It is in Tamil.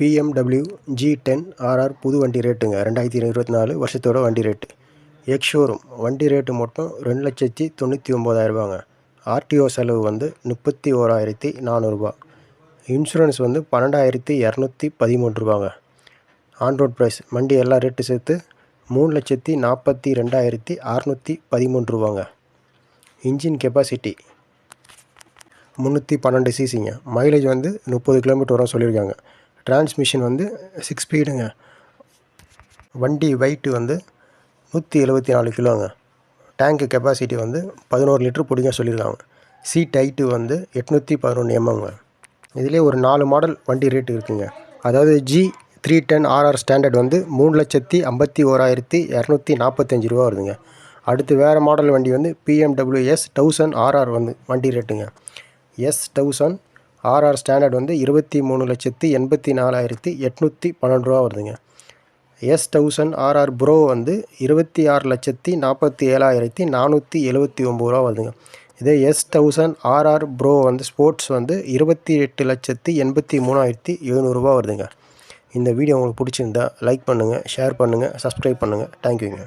பிஎம்டபிள்யூ ஜி டென் ஆர்ஆர் புது வண்டி ரேட்டுங்க. ரெண்டாயிரத்தி இருபத்தி நாலு வருஷத்தோட வண்டி ரேட்டு. எக்ஸ் ஷோரூம் வண்டி ரேட்டு மட்டும் ரெண்டு லட்சத்தி தொண்ணூற்றி ஒம்பதாயிரரூபாங்க ஆர்டிஓ செலவு வந்து முப்பத்தி ஓராயிரத்தி நானூறுரூபா இன்சூரன்ஸ் வந்து பன்னெண்டாயிரத்தி இரநூத்தி பதிமூன்று ரூபாங்க. ஆன் ரோட் ப்ரைஸ் வண்டி எல்லா ரேட்டு சேர்த்து மூணு லட்சத்தி நாற்பத்தி ரெண்டாயிரத்தி அறநூற்றி பதிமூன்று ரூபாங்க. இன்ஜின் கெப்பாசிட்டி முந்நூற்றி பன்னெண்டு சிசிங்க மைலேஜ் வந்து முப்பது கிலோமீட்டர் வரும் சொல்லியிருக்காங்க. டிரான்ஸ்மிஷன் வந்து சிக்ஸ் ஸ்பீடுங்க. வண்டி வெயிட்டு வந்து நூற்றி எழுபத்தி நாலு கிலோங்க. டேங்க்கு கெப்பாசிட்டி வந்து பதினோரு லிட்ரு பிடிங்க சொல்லியிருக்காங்க. சீட் ஹைட்டு வந்து எட்நூற்றி பதினொன்று எம்எம்ங்க இதிலே ஒரு நாலு மாடல் வண்டி ரேட்டு இருக்குங்க. அதாவது G three ten RR standard வந்து மூணு லட்சத்தி ஐம்பத்தி ஓராயிரத்தி இரநூத்தி நாற்பத்தஞ்சு ரூபா வருதுங்க. அடுத்து வேறு மாடல் வண்டி வந்து பிஎம்டபிள்யூ எஸ் தௌசண்ட் ஆர்ஆர் வந்து வண்டி ரேட்டுங்க எஸ் தௌசண்ட் ஆர்ஆர் ஸ்டாண்டர்ட் வந்து இருபத்தி மூணு லட்சத்தி எண்பத்தி நாலாயிரத்தி எட்நூற்றி பன்னெண்டு ரூபா வருதுங்க. எஸ் தௌசண்ட் ஆர்ஆர் ப்ரோ வந்து இருபத்தி ஆறு லட்சத்தி நாற்பத்தி ஏழாயிரத்தி நானூற்றி எழுபத்தி ஒம்பது ரூபா வருதுங்க. இதே எஸ் தௌசண்ட் ஆர்ஆர் ப்ரோ வந்து ஸ்போர்ட்ஸ் வந்து இருபத்தி எட்டு லட்சத்தி எண்பத்தி மூணாயிரத்தி எழுநூறுபா வருதுங்க. இந்த வீடியோ உங்களுக்கு பிடிச்சிருந்தா லைக் பண்ணுங்கள் ஷேர் பண்ணுங்கள் சப்ஸ்கிரைப் பண்ணுங்கள் தேங்க்யூங்க